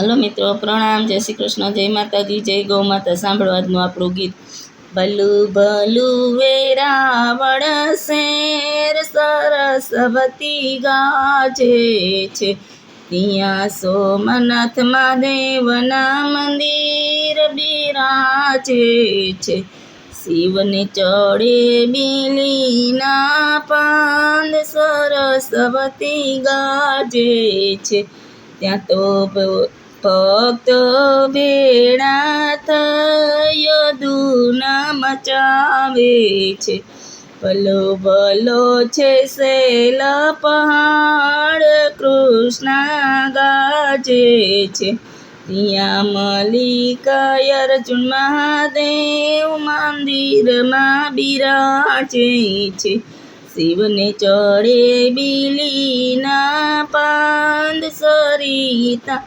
Hello મિત્રો, પ્રણામ, જય શ્રી કૃષ્ણ, જય માતાજી, જય ગૌ માતા. સાંભળવાનું આપણું ગીત ભલું ભલું વેરાવળ શેર સરસ્વતી ગાજે છે. ત્યાં સોમનાથ મહાદેવના મંદિર બિરાજે છે. શિવને ચડે બીલીના પાંદ સરસ્વતી ગાજે છે. ત્યાં તો ભક્ત વેણા થયો દૂન મચાવે છે. ભલો ભલો છે શૈલ પહાડ, કૃષ્ણ ગાજે છે. ત્યાં મલિકા, અર્જુન મહાદેવ મંદિરમાં બિરાજે છે. શિવને ચડે બીલીના પાંદ સરિતા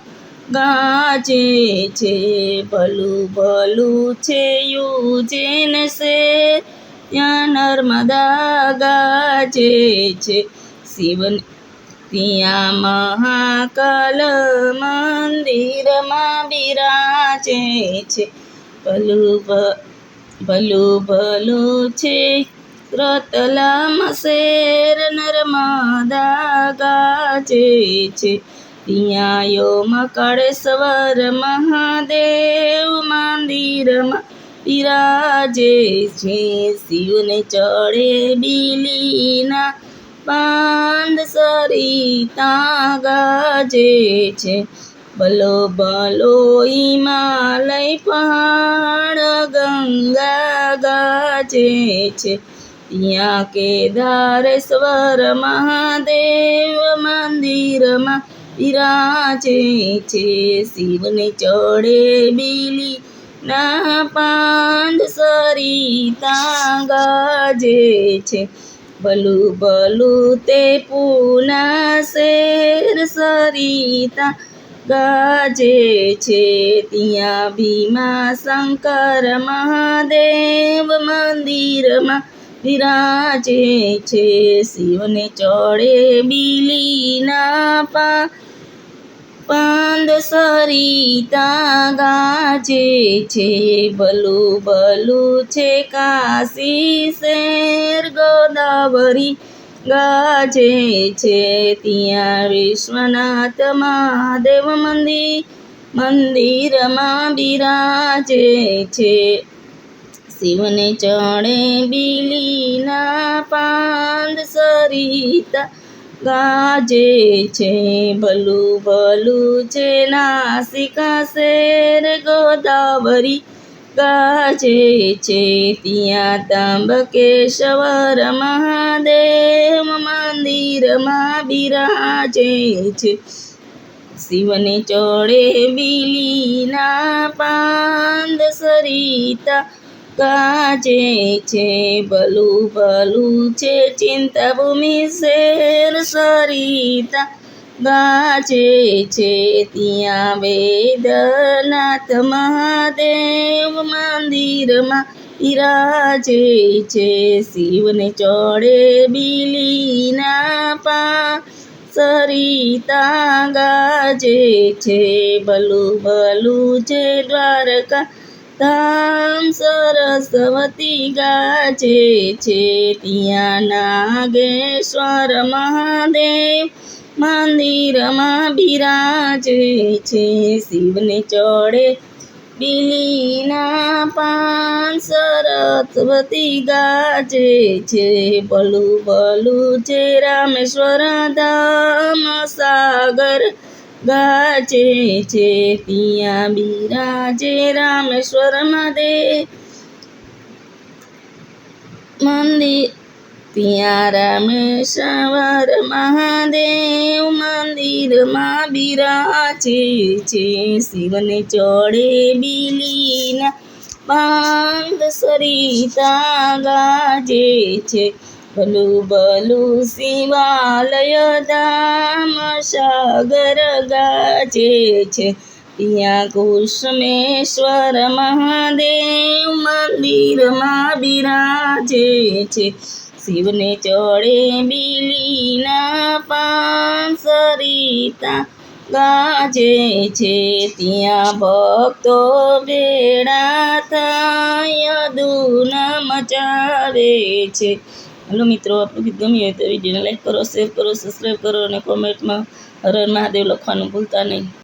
ગાજે છે, ભલું ભલું છે યુજેન શેર ત્યાં નર્મદા ગાજે છે, શિવન ત્યાં મહાકાલ મંદિરમાં બિરાજે છે. ભલું ભલું ભલું છે, રતલામ શેર નર્મદા ગાજે છે. ત્યાં મકળેશ્વર મહાદેવ મંદિરમાં બિરાજે છે. શિવને ચડે બીલીના પાંદ સરિતા ગાજે છે. ભલો બલો હિમાલય પહાડ ગંગા ગાજે છે. ત્યાં કેદારેશ્વર મહાદેવ મંદિરમાં બિરાજે છે, શિવને ચડે બીલી. ના પાંદ સરિતા ગાજે છે. ભલું ભલું તે પૂના શેર સરિતા ગાજે છે. ત્યાં ભીમા શંકર મહાદેવ મંદિરમાં બિરાજે છે, શિવને ચડે બીલીના પા પાંદ સરિતા ગાજે છે, બલુ ભલું છે કાશી શેર ગોદાવરી ગાજે છે, ત્યાં વિશ્વનાથ મહાદેવ મંદિર મંદિરમાં બિરાજે છે. શિવને ચડે બીલીના પાંદ સરિતા ગાજે છે, ભલું ભલું છે, નાસિકા શેર ગોદાવરી ગાજે છે, ત્યાં તાંબકેશ્વર મહાદેવ મંદિરમાં બિરાજે છે. શિવને ચડે બીલીના પાંદ સરિતા ગાજે છે ભલું ભલું છે ચિંતા ભૂમિ શેર સરિતા. ગાજે છે, ત્યાં વેદનાથ મહાદેવ મંદિરમાં. બિરાજે છે, શિવને ચડે બીલીના પા. સરિતા ગાજે છે ભલું ભલું છે, દ્વારકા. ધામ સરસ્વતી ગાજે છે ત્યાં નાગેશ્વર મહાદેવ મંદિરમાં બિરાજે છે. શિવને ચડે બીલીના પાન સરસ્વતી ગાજે છે. ભલું ભલું છે રામેશ્વર ધામ સાગર ગાજે છે ત્યાં બિરાજે રામેશ્વર મહાદેવ મંદિર ત્યાં રામેશ્વર મહાદેવ મંદિરમાં બિરાજે છે. શિવને ચડે બીલીના પાંદ સરિતા ગાજે છે. ಬಲು ધામ સાગર ગાજે છે ત્યાં કૃષ્ણેશ્વર મહાદેવ મંદિરમાં બિરાજે છે શિવને ચડે બીલીના પાન સરિતા ગાજે છે ત્યાં ભક્તો બેડા થાય દુન મચાવે છે હલો મિત્રો, આપણું ગીત ગમ્યું હોય તો વિડીયોને લાઈક કરો શેર કરો સબસ્ક્રાઈબ કરો અને કોમેન્ટમાં હર મહાદેવ લખવાનું ભૂલતા નહીં.